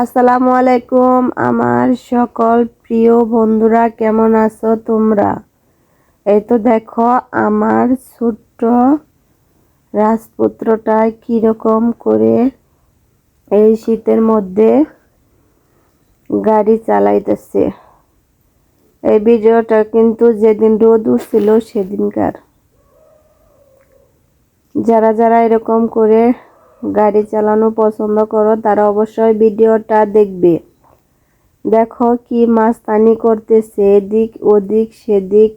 আসসালামু আলাইকুম, আমার সকল প্রিয় বন্ধুরা, কেমন আছো তোমরা? এই তো দেখো, আমার ছোট্ট রাজপুত্রটা কীরকম করে এই শীতের মধ্যে গাড়ি চালাইতেছে। এই ভিডিওটা কিন্তু যেদিন রোদ উঠছিল, সেদিনকার। যারা যারা এরকম করে গাড়ি চালানো পছন্দ করো, তারা অবশ্যই ভিডিওটা দেখবে। দেখো কি মাস্তানি করতেছে, এদিক ওদিক, সেদিক,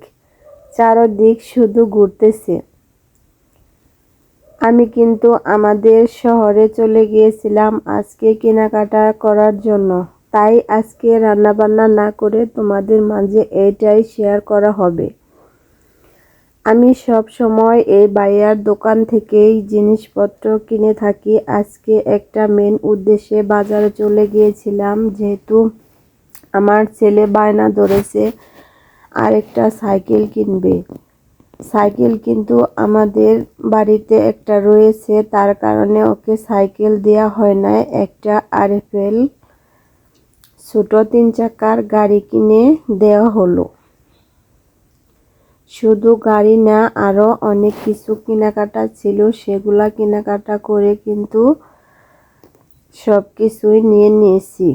চারোদিক শুধু ঘুরতেছে। আমি কিন্তু আমাদের শহরে চলে গিয়েছিলাম আজকে কেনাকাটা করার জন্য। তাই আজকে রান্নাবান্না না করে তোমাদের মাঝে এটাই শেয়ার করা হবে। আমি সব সময় এই বাইয়ার দোকান থেকেই জিনিসপত্র কিনে থাকি। আজকে একটা মেন উদ্দেশ্যে বাজারে চলে গিয়েছিলাম, যেহেতু আমার ছেলে বায়না ধরেছে, আরেকটা সাইকেল কিনবে। সাইকেল কিন্তু আমাদের বাড়িতে একটা রয়েছে, তার কারণে ওকে সাইকেল দেওয়া হয় না একটা আরএফএল ছোটো তিন চাকার গাড়ি কিনে দেওয়া হলো। শুধু গাড়ি না আরও অনেক কিছু কেনাকাটা ছিল। সেগুলা কেনাকাটা করে কিন্তু সব কিছুই নিয়ে নিয়েছি।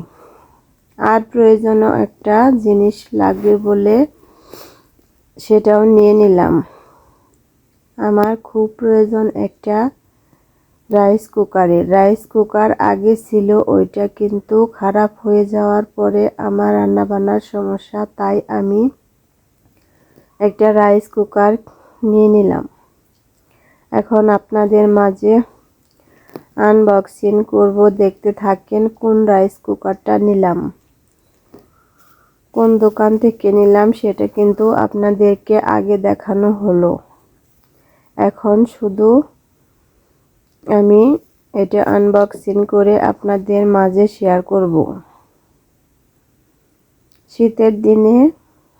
আর প্রয়োজনও একটা জিনিস লাগবে বলে সেটাও নিয়ে নিলাম। আমার খুব প্রয়োজন একটা রাইস কুকারে রাইস কুকার আগে ছিল, ওইটা কিন্তু খারাপ হয়ে যাওয়ার পরে আমার রান্নাবান্নার সমস্যা, তাই আমি একটা রাইস কুকার নিয়ে নিলাম। এখন আপনাদের মাঝে আনবক্সিং করব। দেখতে থাকেন কোন রাইস কুকারটা নিলাম। কোন দোকান থেকে নিলাম সেটা কিন্তু আপনাদেরকে আগে দেখানো হলো। এখন শুধু আমি এটা আনবক্সিং করে আপনাদের মাঝে শেয়ার করব। শীতের দিনে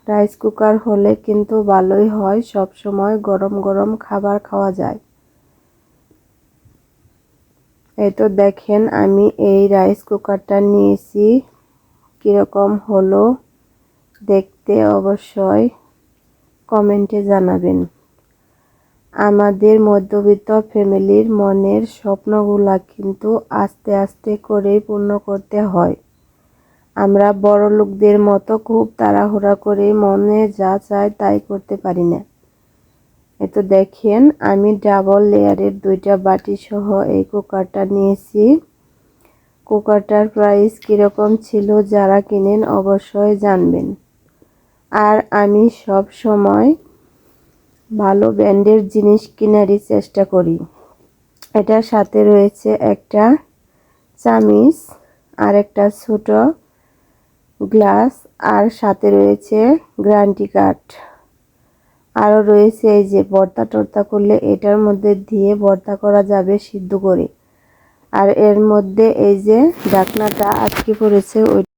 রাইস কুকার হলে কিন্তু ভালোই হয় সব সময় গরম গরম খাবার খাওয়া যায়। এই তো দেখেন আমি এই রাইস কুকারটা নিয়েছি, কীরকম হলো দেখতে অবশ্যই কমেন্টে জানাবেন। আমাদের মধ্যবিত্ত ফ্যামিলির মনের স্বপ্নগুলা কিন্তু আস্তে আস্তে করেই পূর্ণ করতে হয়। আমরা বড় লোকদের মতো খুব তাড়াহুড়া করে মনে যা চায় তাই করতে পারি না। এতো দেখেন, আমি ডাবল লেয়ারের দুইটা বাটি সহ এই কুকারটা নিয়েছি। কুকারটার প্রাইস কীরকম ছিল যারা কিনেন অবশ্যই জানবেন। আর আমি সব সময় ভালো ব্র্যান্ডের জিনিস কেনারই চেষ্টা করি। এটার সাথে রয়েছে একটা চামিচ আর একটা ছোটো গ্লাস আর সাথে রয়েছে গ্রান্টি কার্ড। আরও রয়েছে এই যে বর্তা টর্তা করলে এটার মধ্যে দিয়ে বর্তা করা যাবে সিদ্ধ করে। আর এর মধ্যে এই যে ডাকনাটা আটকে পড়েছে, ওই